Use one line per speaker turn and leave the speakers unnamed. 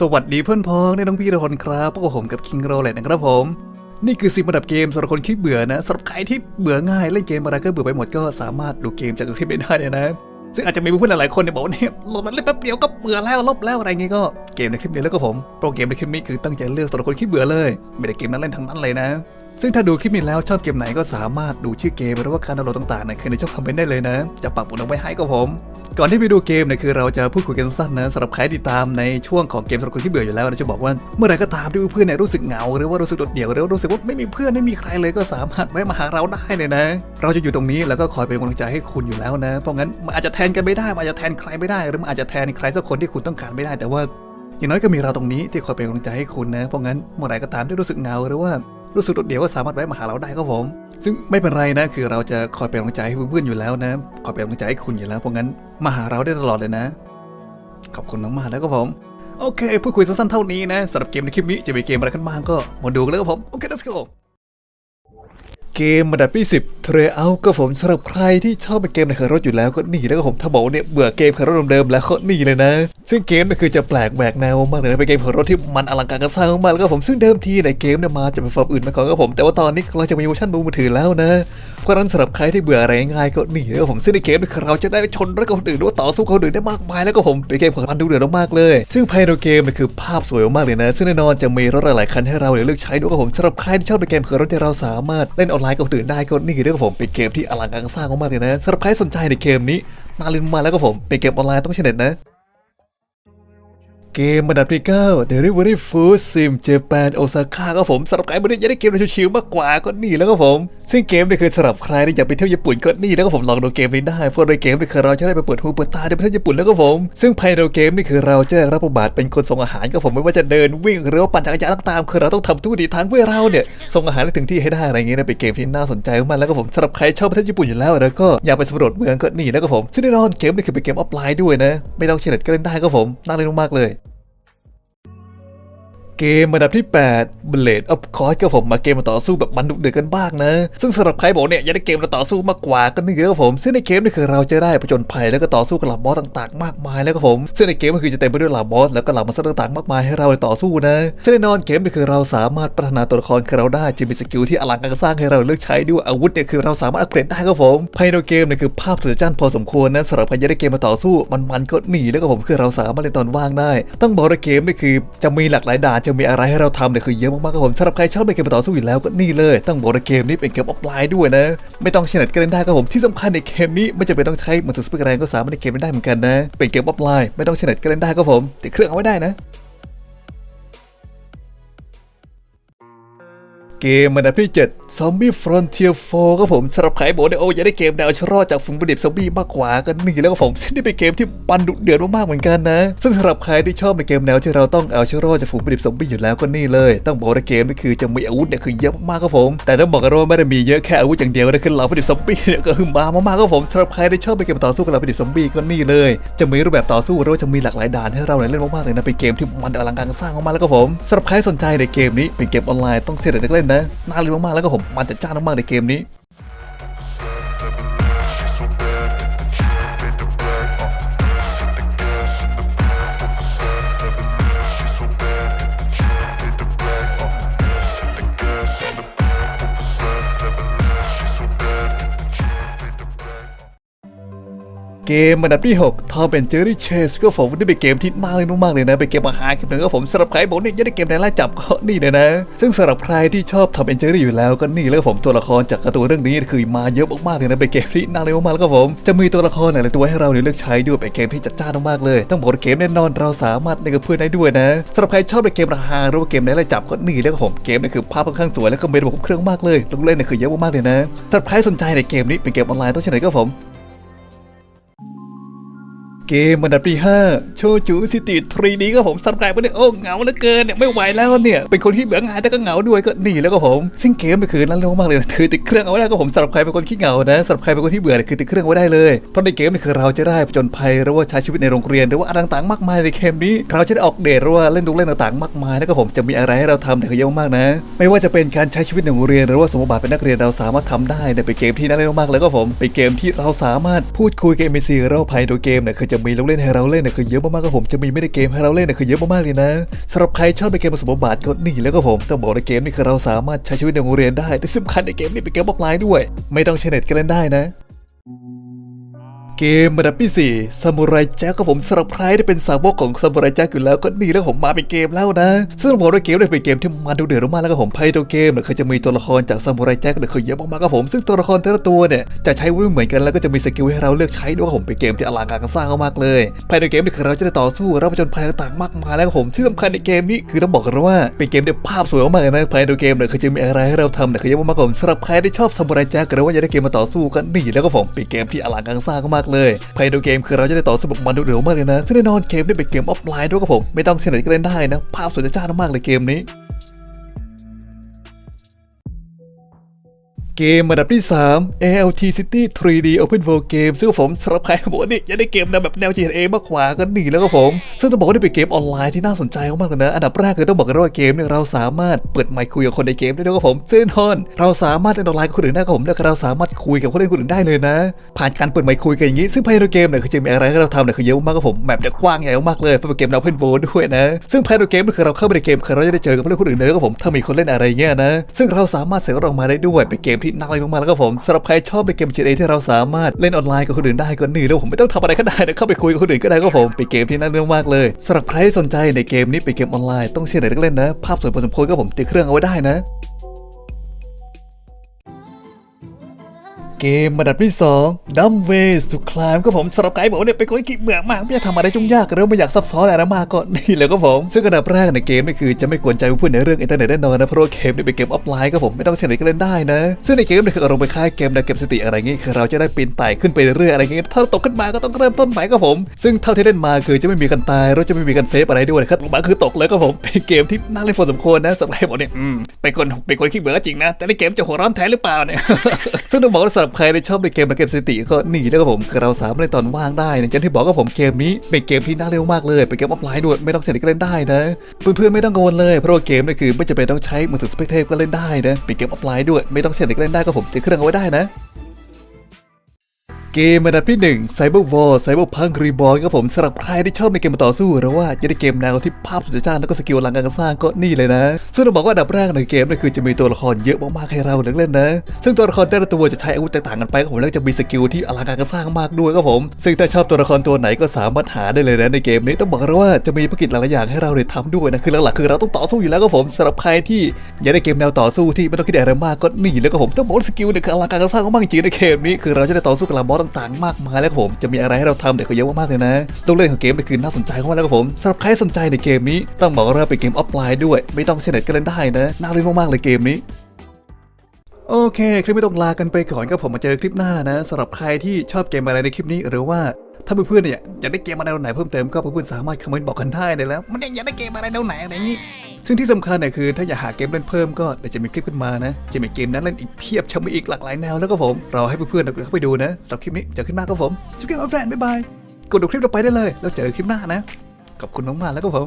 สวัสดีเพื่อนพ้องในน้องพี่ทุกคนครับพวกบผมกับคิงโรเลตนะครับผม นี่คือสิบระดับเกมสำหรับคนขี้เบื่อนะสำหรับใครที่เบื่อง่ายเล่นเกมอะไรก็เบื่อไปหมดก็สามารถดูเกมจากคลิปนี้ได้เลยนะ ซึ่งอาจจะมีเพื่อนหลายๆคนเนี่ยบอกว่าเนี่ยโหลดมันเล่นแป๊บเดียวก็เบื่อแล้วลบแล้วอะไรเงี้ยก็เกมในคลิปนี้แล้วก็ผมโปรเกมในคลิปนี้คือตั้งใจเลือกสำหรับคนขี้เบื่อเลย ไม่ได้เกมนั้นเล่นทั้งนั้นเลยนะ ซึ่งถ้าดูคลิปนี้แล้วชอบเกมไหนก็สามารถดูชื่อเกมหรือว่าการดาวน์โหลดต่างๆนะคือในช่องคอมเมนต์ได้เลยนะ จะปักหมุดเอาไว้ให้ก็ผม ก่อนที่ไปดูเกมเนี่ยคือเราจะพูดคุยกันสั้นนะสำหรับใครที่ตามในช่วงของเกมสำหรับคนที่เบื่ออยู่แล้วเราจะบอกว่าเมื่อไรก็ตามที่เพื่อนเนี่ยรู้สึกเหงาหรือว่ารู้สึกโดดเดี่ยวหรือว่ารู้สึกว่าไม่มีเพื่อนไม่มีใครเลยก็สามารถแวะมาหาเราได้เลยนะ เราจะอยู่ตรงนี้แล้วก็คอยเป็นกำลังใจให้คุณอยู่แล้วนะ เพราะงั้นมันอาจจะแทนกันไม่ได้มันอาจจะแทนใครไม่ได้ หรือมันอาจจะแทนใครสักคนที่คุณต้องการไม่ได้แต่ว่าอย่างน้อยก็มีเราตรงนี้ที่คอยเป็นกำลังใจให้คุณนะ เพราะงั้นเมื่อไหร่ก็ตามที่รู้สึกเหงาหรือว่า รู้สึกโดดเดี่ยวก็สามารถแวะมาหาเราได้ครับผม ซึ่งไม่เป็นไรนะ คือเราจะคอยเป็นกำลังใจให้เพื่อนๆอยู่แล้วนะ คอยเป็นกำลังใจให้คุณอยู่แล้ว เพราะงั้นมาหาเราได้ตลอดเลยนะ ขอบคุณมากๆแล้วครับผม โอเคพูดคุยสั้นๆเท่านี้นะสำหรับเกมในคลิปนี้จะมีเกมอะไรกันบ้างก็มาดูกันเลยครับผม โอเค let's go เกมระดับที่10 t r a i l ก็ผมสำหรับใครที่ชอบเป็นเกมในขับรถอยู่แล้วก็นี่แล้วก็ผมถ้าบอกว่าเนี่ยเบื่อเกมขับรถเดิมๆแล้วก็นี่เลยนะ ซึ่งเกมเนี่ยคือจะแปลกแหวกแนวมากเลยนะเป็นเกมขับรถที่มันอลังการกันสร้างมากแล้วก็ผมซึ่งเดิมทีในเกมเนี่ยมาจะเป็นฟอร์มอื่นมาก่อนก็ผม แต่ว่าตอนนี้เราจะมีเวอร์ชันมือถือแล้วนะเพราะฉะนั้นสำหรับใครที่เบื่ออะไรง่ายก็นี่แล้วก็ผมซึ่งในเกมเนี่ยเราจะได้ชนรถคนอื่นหรือว่าต่อสู้คนอื่นได้มากมายแล้วก็ผมเป็นเกมของมันดูเดือดมากๆเลย ซึ่งภายในเกมเนี่ยคือภาพสวยมากๆเลยนะ ซึ่งแน่นอนจะมีรถหลายๆคันให้เราเลือกใช้ด้วยก็ผมสำหรับใครที่ชอบในเกมขับรถที่เราสามารถเล่นออนไลน์กับอื่นได้ก็นี่เรื่องผมเป็นเกมที่อลังการสร้างมากๆเลยนะสำหรับใครสนใจในเกมนี้น่าเล่นมาแล้วก็ผมเป็นเกมออนไลน์ต้องใช้เน็ตนะ เกมระดับที่9 Delivery Food Sim Japan Osaka ก็ผมสำหรับใครไม่ได้อยากได้เกมในชิวๆมากกว่าก็นี่แล้วก็ผม ซึ่งเกมนี่คือสำหรับใครที่อยากไปเที่ยวญี่ปุ่นก็นี่แล้วก็ผมลองดูเกมนี้ได้เพราะในเกมนี่คือเราจะได้ไปเปิดหูเปิดตาได้ไปเที่ยวญี่ปุ่นแล้วก็ผม ซึ่งภายในเกมนี่คือเราจะได้รับบทบาทเป็นคนส่งอาหารก็ผมไม่ว่าจะเดินวิ่งหรือว่าปั่นจักรยานต่างๆคือเราต้องทำทุกดีทางเพื่อเราเนี่ยส่งอาหารให้ถึงที่ให้ได้อะไรเงี้ยนะเป็นเกมที่น่าสนใจมากแล้วก็ผมสำหรับใครชอบประเทศญี่ปุ่นอยู่แล้วแล้วก็อยากไปสำรวจเมืองก็นี่แล้วก็ผมซึ่งแน่นอนเกมนี่คือเป็นเกมออฟไลน์ด้วยนะไม่ต้องเชลเลตก็เล่นได้ก็ผมน่าเล่นมากเลย เกมระดับที่ 8 Blade of c o r s ก็ผมมาเกมมาต่อสู้แบบมันดุเดือดกันบ้างนะ ซึ่งสำหรับใครบอกเนี่ยอยากได้เกมมาต่อสู้มากกว่าก็นี่ครับผม ซึ่งในเกมนี่คือเราจะได้ผจญภัยแล้วก็ต่อสู้กับเหล่าบอสต่างๆ มากมายแล้วก็ผม ซึ่งในเกมก็คือจะเต็มไปด้วยเหล่าบอสแล้วก็เหล่ามอนสเตอร์ต่างๆมากมายให้เราต่อสู้นะซึ่งแน่นอนเกมนี่คือเราสามารถพัฒนาตัวละครของเราได้จะมีสกิลที่อลังการสร้างให้เราเลือกใช้ด้วยอาวุธเนี่ยคือเราสามารถอัปเกรดได้ครับผมภายในเกมเนี่ยคือภาพสวยจันพอสมควรนะสำหรับใครอยากได้เกมมาต่อสู้มันๆก็หนีแล้วก็ผมคือเราสามารถเล่นตอนว่างได้ ต้องบอกว่าเกมนี่คือจะมีหลากหลายด่านจะมีอะไรให้เราทำเนี่ยคือเยอะมากๆครับผมสำหรับใครชอบเล่นเกมต่อสู้อยู่แล้วก็นี่เลยตั้งบอกว่าเกมนี้เป็นเกมออฟไลน์ด้วยนะ ไม่ต้องเชนเน็ตก็เล่นได้ครับผมที่สำคัญในเกมนี้ไม่จำเป็นต้องใช้มือถือสปีกแรงก็สามารถเล่นเกมได้เหมือนกันนะ เป็นเกมออฟไลน์ไม่ต้องเชนเน็ตก็เล่นได้ครับผมติดเครื่องเอาไว้ได้นะ เกมมันดับที่7 Zombie Frontier 4ครับผมสำหรับใครบอกเนี่ยโอ้อยากได้เกมแนวชรอดจากฝูงปรดิษฐ์ซอมบี้มากกว่าก็นี่แล้วก็ผมนี่เป็นเกมที่ปันดุเดือดมากๆเหมือนกันนะ ซึ่งสำหรับใครที่ชอบในเกมแนวที่เราต้องเอาชรอดจากฝูงปรดิษฐ์ซอมบี้อยู่แล้วก็นี่เลย ต้องบอกว่าเกมนี่คือจะมีอาวุธเนี่ยคือเยอะมากครับผม แต่ต้องบอกกันว่าไม่ได้มีเยอะแค่อาวุธอย่างเดียวนะคือเหล่าปรดิษฐ์ซอมบี้เนี่ยก็คือมามากๆครับผมสำหรับใครที่ชอบในเกมต่อสู้กับเหล่าปรดิษฐ์ซอมบี้ก็นี่เลย จะมีรูปแบบต่อสู้หรือว่าจะมีหลากหลายด่านให้เราเล่นมากๆเลยนะเป็นเกมที่มันอลังการสร้างมากๆแล้วก็ผมสำหรับใครสนใจในเกมนี้เป็นเกมออนไลน์ต้องเสียเด็กเล่นนะน่าเล่นมากๆแล้วก็ผมมันจะจ้านมากๆในเกมนี้ เกมอันดับที่6 Tom and Jerry Chase ก็ผมนี่เป็นเกมที่น่าเล่นมากๆเลยนะเป็นเกมอาหารเกมหนึ่งก็ผมสำหรับใครบอกเนี่ยจะได้เกมในไล่จับก็นี่เลยนะ ซึ่งสำหรับใครที่ชอบ Tom and Jerry อยู่แล้วก็นี่แล้วก็ผมตัวละครจากการ์ตูนเรื่องนี้คือมาเยอะมากๆเลยนะเป็นเกมที่น่าเล่นมากๆแล้วก็ผมจะมีตัวละครหลายตัวให้เราเลือกใช้ด้วยเป็นเกมที่จัดจ้านมากๆเลยต้องบอกว่าเกมแน่นอนเราสามารถเล่นกับเพื่อนได้ด้วยนะสำหรับใครชอบในเกมราคาหรือว่าเกมในไล่จับก็นี่แล้วก็ผมเกมนี่คือภาพค่อนข้างสวยแล้วก็มีระบบเครื่องมากเลยลูกเล่นเนี่ยคือเยอะมากๆเลยนะสำหรับใครสนใจในเกมนี้เป็นเกมออนไลน์ต้องใช้ไหนก็ผม เกมอันดับที่5โชจูซิตี้ 3D ก็ผมสับกลายไปเนี่ยโอ้เหงาเหลือเกินเนี่ยไม่ไหวแล้วเนี่ยเป็นคนที่เบื่อง่ายแต่ก็เหงาด้วยก็หนีแล้วก็ผม ซึ่งเกมมันคือนั่นเร็วมากเลยถือติดเครื่องเอาไว้ได้ก็ผมสำหรับใครเป็นคนขี้เหงานะสำหรับใครเป็นคนที่เบื่อเนี่ยคือติดเครื่องไว้ได้เลยเพราะในเกมนี่คือเราจะได้ผจญภัยหรือว่าใช้ชีวิตในโรงเรียนหรือว่าอะไรต่างๆมากมายในเกมนี้เราจะได้ออกเดทหรือว่าเล่นลูกเล่นต่างๆมากมายแล้วก็ผมจะมีอะไรให้เราทำเนี่ยคือเยอะมากนะ ไม่ว่าจะเป็นการใช้ชีวิตในโรงเรียน หรือว่าสมมติบาทเป็นนักเรียนเราสามารถทำได้เนี่ยเป็นเกมที่น่าเล่นมากเลยก็ผมเป็นเกมที่เราสามารถพูดคุยกับเอ็มซีเราภายในเกมเนี่ยคือจะจะมีลูกเล่นให้เราเล่นเนี่ยคือเยอะมากๆครับผมจะมีไม่ได้เกมให้เราเล่นเนี่ยคือเยอะมากๆเลยนะสำหรับใครชอบในเกมผสมบทบาทก็นี่แล้วก็ผมต้องบอกในเกมนี่คือเราสามารถใช้ชีวิตในโรงเรียนได้ที่สำคัญในเกมนี่เป็นเกมออฟไลน์ด้วย ไม่ต้องใช้เน็ตก็เล่นได้นะ เกมระดับที่ 4 ซามูไรแจ็คกับผมสำหรับใครที่เป็นสาวกของซามูไรแจ็คอยู่แล้วก็ดีแล้วผมมาเป็นเกมแล้วนะ ซึ่งผมว่าเกมเนี่ยเป็นเกมที่มันดูเดือดมากแล้วก็ผมไพ่ตัวเกมเนี่ยเคือจะมีตัวละครจากซามูไรแจ็คเนี่ยเคือเยอะมากๆครับผมซึ่งตัวละครแต่ละตัวเนี่ยจะใช้วุ้นเหมือนกันแล้วก็จะมีสกิลให้เราเลือกใช้ด้วยผมเป็นเกมที่อลังการสร้างมากเลยภายในเกมเนี่ยคือเราจะได้ต่อสู้รับประจนภัยต่างๆมากมายแล้วผมที่สำคัญในเกมนี้คือต้องบอกกันว่าเป็นเกมที่ภาพสวยมากเลยนะภายในเกมเนี่ยเคือจะมีอะไรให้เราทำเนี่ยคือเยอะมากๆครับผมสำหรับใครที่ชอบซามูไรแจ็คหรือว่าอยากได้เกมมาต่อสู้กันนี่แล้วก็ผมเป็นเกมที่อลังการสร้างมากๆเลยภายในเกมคือเราจะได้ต่อสู้กับมันดุเดือดมากเลยนะซึ่งแน่นอนเกมได้เป็นเกมออฟไลน์ด้วยครับผมไม่ต้องเสียไหนก็เล่นได้นะภาพสวยจ้ามากๆเลยเกมนี้ เกมระดับที่ 3 ALT City 3D Open World Game ซึ่งผมสำหรับใครบอกนี่ยากได้เกมแนวแบบแนว GTA มากกว่าก็นี่แล้วก็ผม ซึ่งต้องบอกว่านี่เป็นเกมออนไลน์ที่น่าสนใจมากเลยนะ อันดับแรกคือต้องบอกกันว่าเกมเนี่ยเราสามารถเปิดไมค์คุยกับคนในเกมได้ด้วยครับผมซึ่งทอนเราสามารถเล่นออนไลน์กับคนอื่นได้ครับผมแล้วเราสามารถคุยกับคนเล่นคนอื่นได้เลยนะ ผ่านการเปิดไมค์คุยกันอย่างนี้ซึ่งภายในเกมเนี่ยคือจะมีอะไรให้เราทำเนี่ยคือเยอะมากครับผมแมปเนี่ยกว้างใหญ่มากเลยเป็นเกมแนว Open World ด้วยนะซึ่งภายในเกมคือเราเข้าไปในเกมคือเราจะได้เจอกับผู้เล่นคนอื่นเลยครับผมถ้ามีคนเล่นอะไรเงี้ยนะซึ่งเราสามารถเสกออกมาได้ด้วยเป็นเกมที่น่าเล่นมากๆแล้วก็ผมสำหรับใครชอบเป็นเกม GTA ที่เราสามารถเล่นออนไลน์กับคนอื่นได้ก็นี่แล้วผมไม่ต้องทำอะไรก็ได้นะเข้าไปคุยกับคนอื่นก็ได้ก็ผมเป็นเกมที่น่าเล่นมากเลยสำหรับใครที่สนใจในเกมนี้เป็นเกมออนไลน์ต้องเชื่อเด็กเล่นนะภาพสวยพอสมควรก็ผมติดเครื่องเอาไว้ได้นะ เกมระดับที่2 Dumb Ways to Climb ก็ผมสำหรับไกด์บอกเนี่ยเป็นคนขี้เบื่อมากไม่อยากทำอะไรจุ่งยากหรือไม่อยากซับซ้อนอะไรมากก็นี่เลยก็ผมซึ่งอันดับแรกในเกมนี่คือจะไม่กวนใจผู้ในเรื่องอินเทอร์เน็ตแน่นอนนะเพราะว่าเกมนี่เป็นเกมออฟไลน์ก็ผมไม่ต้องเฉลยก็เล่นได้นะซึ่งในเกมนี่คืออารมณ์ไปคล้ายเกมนวเก็บสติอะไรเงี้ยคือเราจะได้ปีนไต่ขึ้นไปเรื่อยๆอะไรเงี้ยถ้าตกขึ้นมาก็ต้องเริ่มต้นใหม่ก็ผม ซึ่งเท่าที่เล่นมาคือจะไม่มีกันตายเราจะไม่มีกันเซฟอะไรด้วยนะครับลงมาคือตกเลยก็ผมเป็นเกมที่น่าเล่นพอสมควรนะสำหรับใครบอกเนี่ยอืมเป็นคนเป็นคนขี้เบื่อกจริงนะแต่ในเกมจะหัวร้อนแท้หรือเปล่าเนี่ยซึ่งต้องบอกว่าสำหรับใครที่ชอบในเกมมาเก็บสถิติก็หนีแล้วก็ผมคือเราสามารถเล่นตอนว่างได้นะจันที่บอกก็ผมเกมนี้เป็นเกมที่น่าเล่นมากเลยเป็นเกมออฟไลน์ด้วยไม่ต้องเสียเด็กก็เล่นได้นะเพื่อนๆไม่ต้องกังวลเลยเพราะว่าเกมนี่คือไม่จำเป็นต้องใช้มือถือสเปกเทปก็เล่นได้นะเป็นเกมออฟไลน์ด้วยไม่ต้องเสียเด็กก็เล่นได้ก็ผมติดเครื่องเอาไว้ได้นะ เกมอันดับที่1 Cyber War Cyber Punk Reborn ครับผมสำหรับใครที่ชอบในเกมมาต่อสู้หรือว่าจะได้เกมแนวที่ภาพสุดจ้านแล้วก็สกิลอลังการสร้างก็นี่เลยนะ ซึ่งต้องบอกว่าอันดับแรกในเกมนี่คือจะมีตัวละครเยอะมากๆให้เราเลือกเล่นนะ ซึ่งตัวละครแต่ละตัวจะใช้อาวุธแตกต่างกันไปครับผมแล้วจะมีสกิลที่อลังการสร้างมากด้วยครับผม ซึ่งถ้าชอบตัวละครตัวไหนก็สามารถหาได้เลยนะในเกมนี้ต้องบอกเลยว่าจะมีภารกิจหลายๆอย่างให้เราได้ทำด้วยนะคือหลักๆคือเราต้องต่อสู้อยู่แล้วครับผมสำหรับใครที่อยากได้เกมแนวต่อสู้ที่ไม่ต้องคิดอะไรมากก็นี่แล้วก็ผมต้องบอกสกิลเนี่ยคืออลังการสร้างมากจริงในเกมนี้คือเราจะได้ต่อสู้กับลาบอสต่างๆ มากมายแล้วผมจะมีอะไรให้เราทำเดี๋ยวก็เยอะมากๆเลยนะตัวเล่นของเกมนี่คือน่าสนใจมากแล้วครับผมสำหรับใครสนใจในเกมนี้ต้องบอกว่าเราเป็นเกมออฟไลน์ด้วย ไม่ต้องใช้เน็ตก็เล่นได้นะน่าเล่นมากๆเลยเกมนี้โอเค คลิปไม่ต้องลากันไปก่อนก็ผมมาเจอคลิปหน้านะสำหรับใครที่ชอบเกมอะไรในคลิปนี้หรือว่าถ้าเพื่อนๆเนี่ยอยากได้เกมอะไรแนวไหนเพิ่มเติมก็เพื่อนๆสามารถคอมเมนต์บอกกันได้เลยแล้ว มันอยากได้เกมอะไรแนวไหนอะไรอย่างนี้ ซึ่งที่สำคัญเนี่ยคือถ้าอยากหาเกมเล่นเพิ่มก็เดี๋ยวจะมีคลิปขึ้นมานะ จะมีเกมนั้นเล่นอีกเพียบชมอีกหลากหลายแนวแล้วก็ผม เราให้เพื่อนๆเข้าไปดูนะสำหรับคลิปนี้จะขึ้นมากครับผมชิคกี้พายแฟนบ๊ายบายกดดูคลิปต่อไปได้เลย แล้วเจอคลิปหน้านะขอบคุณมากๆแล้วก็ผม